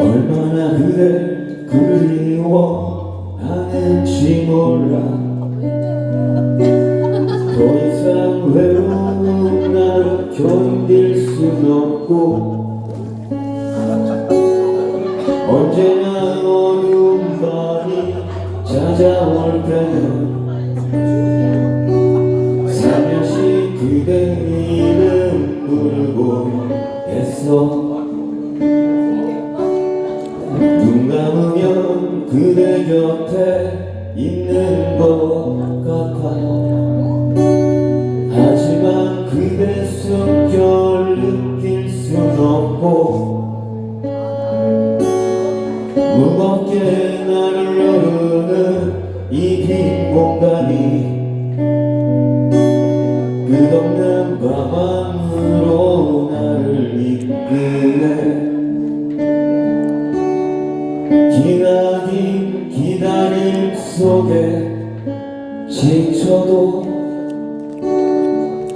얼마나 그댈 그리워하는지 몰라. 더 이상 외로운 나를 견딜 순 없고. 언제나 어두운 밤이 찾아올 살며시 그대 이름 부르고 했어. 눈 감으면 그대 곁에 있는 것 같아. 하지만 그대 숨결 느낄 순 없고 무겁게 나를 누르는 이 빈 공간이 끝없는 밤으로 나를 이끄네 기나긴 기다림 속에 지쳐도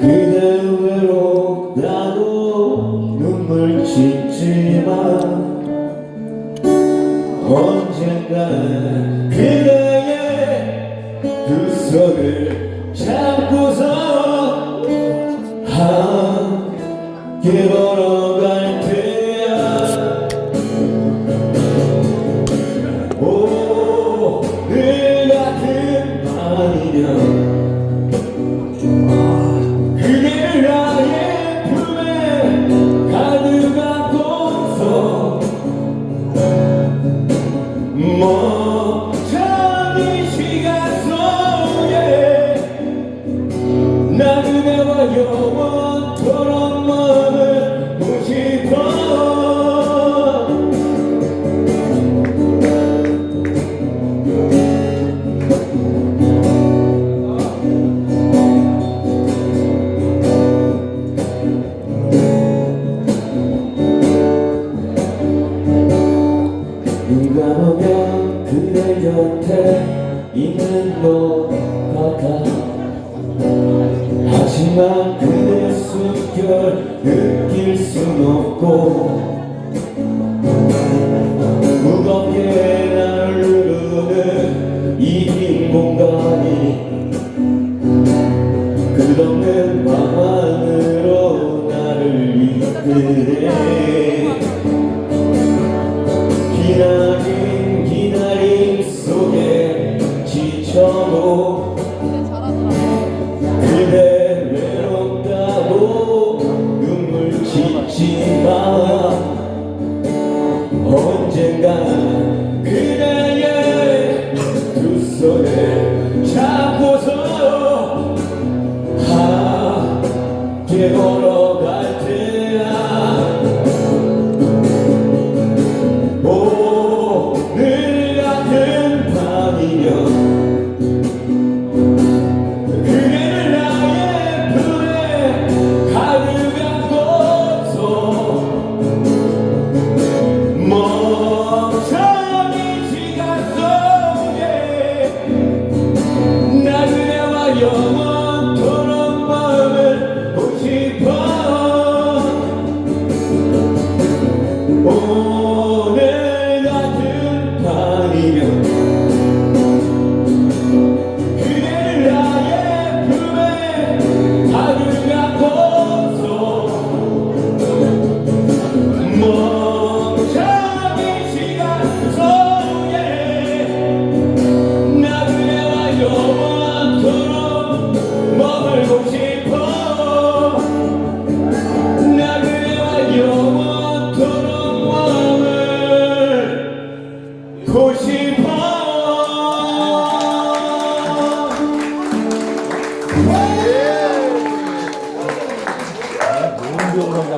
그대 외로 나도 눈물 짓지만 언젠가 그대의 두 손을 잡고서 함께 걸어갈 것 같아 하지만 그대 숨결 느낄 순 없고 무겁게 나를 누르는 이 빈 공간이 끝없는 밤만으로 나를 이끄네 기나 밤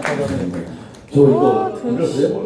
저 이거 불렀어요?